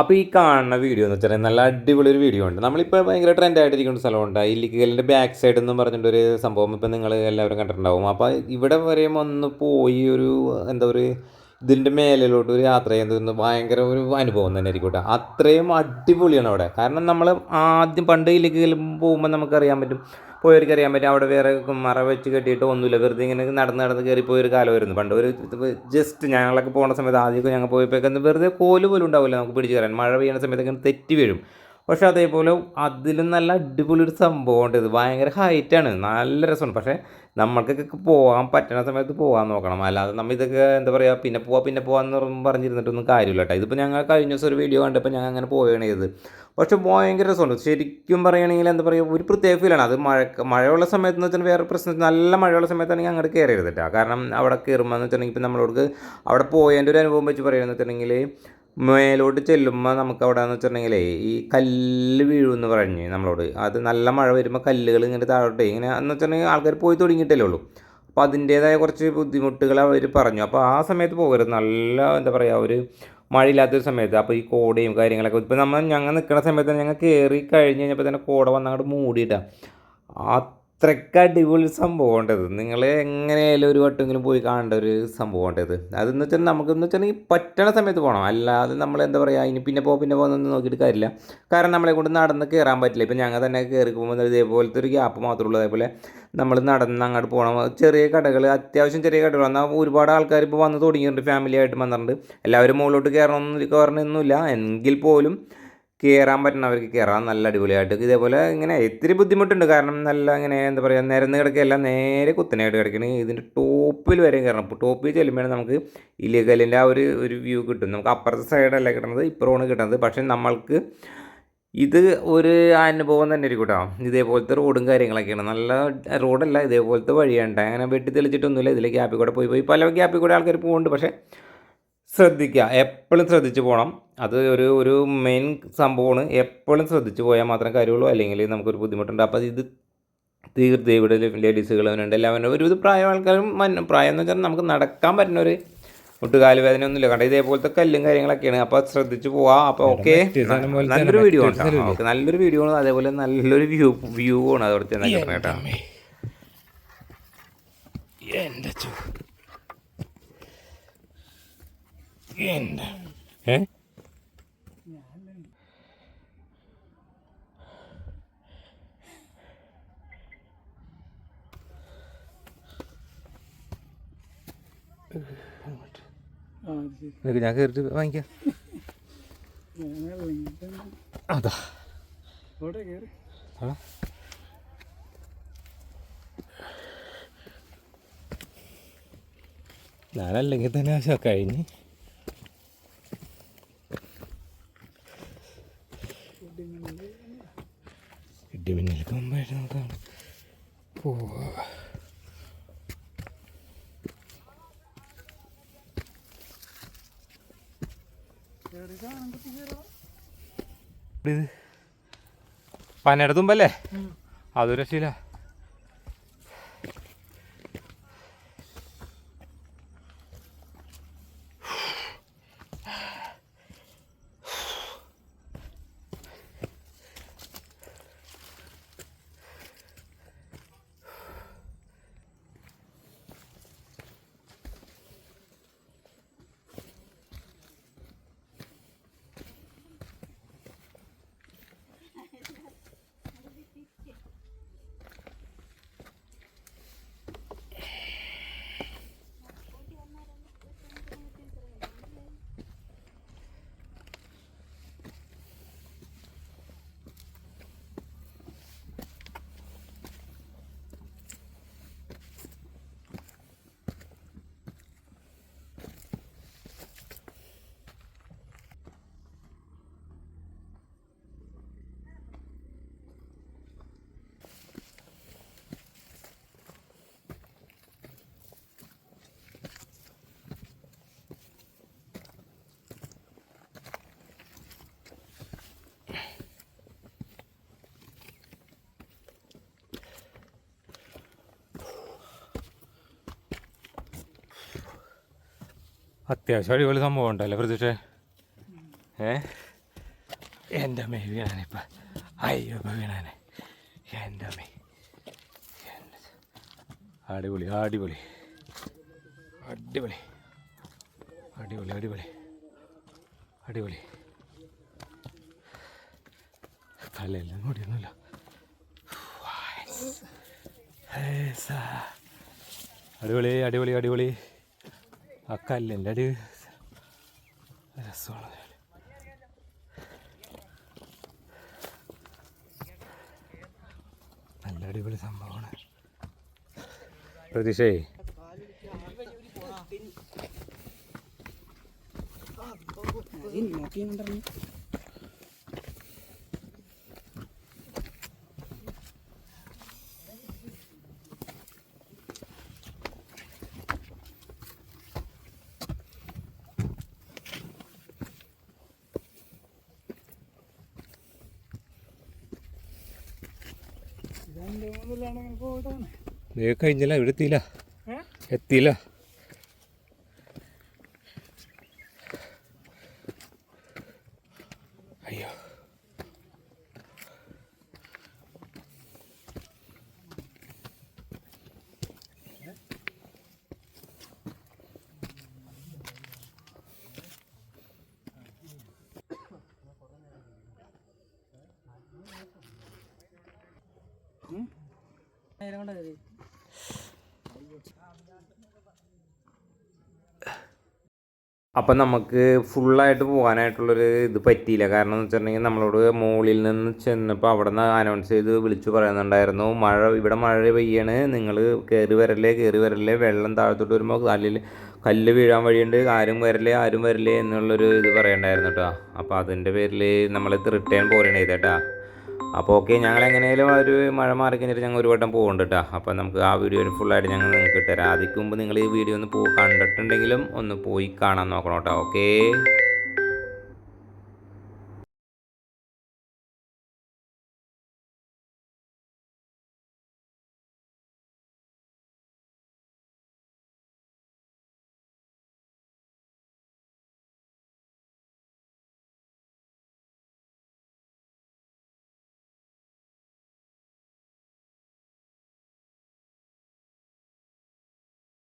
അപ്പോൾ ഈ കാണുന്ന വീഡിയോ എന്ന് വെച്ചാൽ നല്ല അടിപൊളി ഒരു വീഡിയോ ഉണ്ട്. നമ്മളിപ്പോൾ ഭയങ്കര ട്രെൻഡായിട്ടിരിക്കുന്ന സ്ഥലമുണ്ട് ഈ ലിക്കലിന്റെ ബാക്ക് സൈഡ് എന്ന് പറഞ്ഞിട്ടൊരു സംഭവം ഇപ്പം നിങ്ങൾ എല്ലാവരും കണ്ടിട്ടുണ്ടാവും. അപ്പോൾ ഇവിടെ വരെയും ഒന്ന് പോയി ഒരു എന്താ ഒരു ഇതിന്റെ മേലിലോട്ട് ഒരു യാത്ര ചെയ്യുന്നത് ഭയങ്കര ഒരു അനുഭവം തന്നെ ആയിരിക്കും കേട്ടോ. അത്രയും അടിപൊളിയാണ് അവിടെ. കാരണം നമ്മൾ ആദ്യം പണ്ട് ഈ ലിക്കൽ പോകുമ്പോൾ നമുക്കറിയാൻ പറ്റും പോയവർക്ക് അറിയാൻ പറ്റും. അവിടെ വേറെ മറ വെച്ച് കെട്ടിയിട്ട് ഒന്നുമില്ല. വെറുതെ ഇങ്ങനെ നടന്ന് നടന്ന് കയറി പോയ ഒരു കാലമായിരുന്നു പണ്ട് ഒരു ജസ്റ്റ് ഞങ്ങളൊക്കെ പോകുന്ന സമയത്ത് ആദ്യമൊക്കെ ഞങ്ങൾ പോയപ്പോഴൊക്കെ വെറുതെ കോൽ പോലും ഉണ്ടാവില്ല. നമുക്ക് പിടിച്ച് കയറാൻ. മഴ പെയ്യുന്ന സമയത്തൊക്കെ തെറ്റി വീഴും. പക്ഷേ അതേപോലെ അതിലും നല്ല അടിപൊളി ഒരു സംഭവമുണ്ട് ഇത് ഭയങ്കര ഹൈറ്റാണ് നല്ല രസമാണ്. പക്ഷേ നമ്മൾക്കൊക്കെ പോകാൻ പറ്റുന്ന സമയത്ത് പോകാൻ നോക്കണം. അല്ലാതെ നമ്മൾ ഇതൊക്കെ എന്താ പറയുക പിന്നെ പോവാ പിന്നെ പോകാമെന്ന് പറഞ്ഞിരുന്നിട്ടൊന്നും കാര്യമില്ല കേട്ടോ. ഇതിപ്പോൾ ഞങ്ങൾ കഴിഞ്ഞ ദിവസം ഒരു വീഡിയോ കണ്ടപ്പോൾ ഞങ്ങൾ അങ്ങനെ പോവുകയാണ് ചെയ്ത് പക്ഷേ ഭയങ്കര രസമുണ്ട്. ശരിക്കും പറയുകയാണെങ്കിൽ എന്താ പറയുക ഒരു പ്രത്യേക ഫീലാണ് അത് മഴ മഴയുള്ള സമയത്ത് എന്ന് വെച്ചാൽ വേറെ പ്രശ്നം നല്ല മഴയുള്ള സമയത്താണെങ്കിൽ അങ്ങോട്ട് കയറരുത് കേട്ടോ. കാരണം അവിടെ കയറുമ്പോൾ എന്ന് വെച്ചിട്ടുണ്ടെങ്കിൽ ഇപ്പം നമ്മളോട് അവിടെ പോയതിന്റെ ഒരു അനുഭവം വെച്ച് പറയുകയെന്ന് വെച്ചിട്ടുണ്ടെങ്കിൽ മേലോട്ട് ചെല്ലുമ്പോൾ നമുക്ക് അവിടെ എന്ന് വെച്ചിട്ടുണ്ടെങ്കിൽ ഈ കല്ല് വീഴുമെന്ന് പറഞ്ഞു നമ്മളോട്. അത് നല്ല മഴ വരുമ്പോൾ കല്ലുകൾ ഇങ്ങനെ താഴോട്ടെ. ഇങ്ങനെ എന്ന് വെച്ചിട്ടുണ്ടെങ്കിൽ ആൾക്കാർ പോയി തുടങ്ങിയിട്ടല്ലേ ഉള്ളൂ. അപ്പോൾ അതിന്റേതായ കുറച്ച് ബുദ്ധിമുട്ടുകൾ അവർ പറഞ്ഞു. അപ്പോൾ ആ സമയത്ത് പോകരുത്. നല്ല എന്താ പറയുക ഒരു മഴയില്ലാത്തൊരു സമയത്ത്. അപ്പോൾ ഈ കോടയും കാര്യങ്ങളൊക്കെ. ഇപ്പോൾ നമ്മൾ ഞങ്ങൾ നിൽക്കുന്ന സമയത്ത് ഞങ്ങൾ കയറി കഴിഞ്ഞ് കഴിഞ്ഞപ്പോൾ തന്നെ കോട വന്ന് അങ്ങോട്ട് മൂടിയിട്ടാണ് അത്രയ്ക്ക് അടിപൊളി സംഭവം ഉണ്ടത് നിങ്ങൾ എങ്ങനെയായാലും ഒരു വട്ടമെങ്കിലും പോയി കാണേണ്ട ഒരു സംഭവം ഉണ്ടത് അതെന്ന് വെച്ചാൽ നമുക്കെന്ന് വെച്ചാൽ പറ്റണ സമയത്ത് പോകണം അല്ലാതെ നമ്മൾ എന്താ പറയുക ഇനി പിന്നെ പോ പിന്നെ പോകുന്നൊന്നും നോക്കിയിട്ട് കാര്യമില്ല കാരണം നമ്മളെ കൊണ്ട് നടന്ന് കയറാൻ പറ്റില്ല. ഇപ്പം ഞങ്ങൾ തന്നെ കയറി പോകുമ്പോൾ ഇതേപോലത്തെ ഒരു ഗ്യാപ്പ് മാത്രമുള്ളൂ അതേപോലെ നമ്മൾ നടന്ന് അങ്ങോട്ട് പോകണം ചെറിയ കടകൾ അത്യാവശ്യം ചെറിയ കടകൾ എന്നാൽ ഒരുപാട് ആൾക്കാർ ഇപ്പോൾ വന്ന് തുടങ്ങിയിട്ടുണ്ട്. ഫാമിലി ആയിട്ട് വന്നിട്ടുണ്ട്. എല്ലാവരും മുകളിലോട്ട് കയറണമെന്ന് കയറണമെന്നൊന്നുമില്ല എങ്കിൽ പോലും കയറാൻ പറ്റുന്നവർക്ക് കയറാം നല്ല അടിപൊളിയായിട്ട്. ഇതേപോലെ ഇങ്ങനെ ഇത്തിരി ബുദ്ധിമുട്ടുണ്ട്. കാരണം നല്ല ഇങ്ങനെ എന്താ പറയുക നിരന്ന് കിടക്കുകയല്ല നേരെ കുത്തനായിട്ട് കിടക്കണേ ഇതിന്റെ ടോപ്പിൽ വരെ കയറണം അപ്പോൾ ടോപ്പിൽ ചെല്ലുമ്പോഴാണ് നമുക്ക് ഇലകലിന്റെ ആ ഒരു ഒരു വ്യൂ കിട്ടും നമുക്ക് അപ്പുറത്തെ സൈഡല്ല കിട്ടുന്നത് ഇപ്പുറമാണ് കിട്ടുന്നത് പക്ഷേ നമ്മൾക്ക് ഇത് ഒരു അനുഭവം തന്നെ ആയിരിക്കും കേട്ടോ. ഇതേപോലത്തെ റോഡും കാര്യങ്ങളൊക്കെയാണ്. നല്ല റോഡല്ല ഇതേപോലത്തെ വഴിയുണ്ട് അങ്ങനെ വെട്ടി തെളിച്ചിട്ടൊന്നുമില്ല. ഇതിലെ ഗ്യാപ്പിൽ കൂടെ പോയി പോയി. പല ഗ്യാപ്പിൽ കൂടെ ആൾക്കാർ പോകുന്നുണ്ട് പക്ഷേ ശ്രദ്ധിക്കുക. എപ്പോഴും ശ്രദ്ധിച്ചു പോകണം അത് ഒരു ഒരു മെയിൻ സംഭവമാണ്. എപ്പോഴും ശ്രദ്ധിച്ചു പോയാൽ മാത്രമേ കാര്യമുള്ളൂ. അല്ലെങ്കിൽ നമുക്കൊരു ബുദ്ധിമുട്ടുണ്ട്. അപ്പോൾ ഇത് തീർത്ത് ഇവിടെ ലേഡീസുകൾ അവനുണ്ട് എല്ലാം ഒരു ഇത് പ്രായം ആൾക്കാരും പ്രായം എന്ന് വെച്ചാൽ നമുക്ക് നടക്കാൻ പറ്റുന്ന ഒരു ഒട്ടുകാൽ വേദന ഒന്നുമില്ല. കാരണം ഇതേപോലത്തെ കല്ലും കാര്യങ്ങളൊക്കെയാണ്. അപ്പോൾ ശ്രദ്ധിച്ചു പോവാം. അപ്പോൾ ഓക്കെ. നല്ലൊരു വീഡിയോ ആണ് ഓക്കെ. നല്ലൊരു വീഡിയോ ആണ്. അതേപോലെ നല്ലൊരു വ്യൂ വ്യൂ ആണ്. അതോടത്തെ കേട്ടോ. എന്റെ എന്റെ ഏ? നിനക്ക് ഞാൻ കയറിട്ട് വാങ്ങിക്കാം. അതാ. ഞാനല്ലെങ്കിൽ തന്നെ ആശ കഴിഞ്ഞ് ഇടിമിന്നലൊക്കെ മുമ്പായിട്ട് നോക്കാം പോവാ ഇത് പനയുടെ തുമ്പല്ലേ? അതൊരു രക്ഷയില്ല. അത്യാവശ്യം അടിപൊളി സംഭവം ഉണ്ടല്ലേ പ്രതീക്ഷ. ഏ? എന്റെ അമ്മ വീണാനിപ്പ അയ്യോ വീണാനെ. എന്റെ അമ്മ. അടിപൊളി അടിപൊളി. അടിപൊളി. അടിപൊളി അടിപൊളി. അടിപൊളി. തലയെല്ലാം കൂടിയൊന്നുമില്ല അടിപൊളി അടിപൊളി അടിപൊളി. ആ കല്ലിന്റെ അടി. രസമാണ്. നല്ല അടിപൊളി സംഭവമാണ്. പ്രതീക്ഷേ. നീ കഴിഞ്ഞില്ല ഇവിടെ എത്തിയില്ല. എത്തിയില്ല അയ്യോ അപ്പം നമുക്ക് ഫുള്ളായിട്ട് പോകാനായിട്ടുള്ളൊരു ഇത് പറ്റിയില്ല. കാരണം എന്ന് വെച്ചിട്ടുണ്ടെങ്കിൽ നമ്മളോട് മുകളിൽ നിന്ന് ചെന്നപ്പോൾ അവിടെ നിന്ന് അനൗൺസ് ചെയ്ത് വിളിച്ചു പറയുന്നുണ്ടായിരുന്നു. മഴ ഇവിടെ മഴ പെയ്യാണ്. നിങ്ങൾ കയറി വരല്ലേ? കയറി വരല്ലേ? വെള്ളം താഴത്തോട്ട് വരുമ്പോൾ കല്ലിൽ കല്ല് വീഴാൻ വഴിയുണ്ട്. ആരും വരല്ലേ? ആരും വരല്ലേ? എന്നുള്ളൊരു ഇത് പറയണ്ടായിരുന്നു കേട്ടോ അപ്പോൾ അതിന്റെ പേരിൽ നമ്മളിത് റിട്ടേൺ പോരണേ ചെയ്തേട്ടാ അപ്പോൾ ഓക്കെ ഞങ്ങൾ എങ്ങനെയാലും ഒരു മഴ മാറി കഴിഞ്ഞിട്ട് ഞങ്ങൾ ഒരു വട്ടം പോകുന്നുണ്ട് കേട്ടോ അപ്പോൾ നമുക്ക് ആ വീഡിയോ ഫുള്ളായിട്ട് ഞങ്ങൾ നിങ്ങൾക്ക് ഇട്ടുതരാം അതിക്ക് നിങ്ങൾ ഈ വീഡിയോ ഒന്ന് പോ കണ്ടിട്ടുണ്ടെങ്കിലും ഒന്ന് പോയി കാണാൻ നോക്കണം കേട്ടോ ഓക്കേ?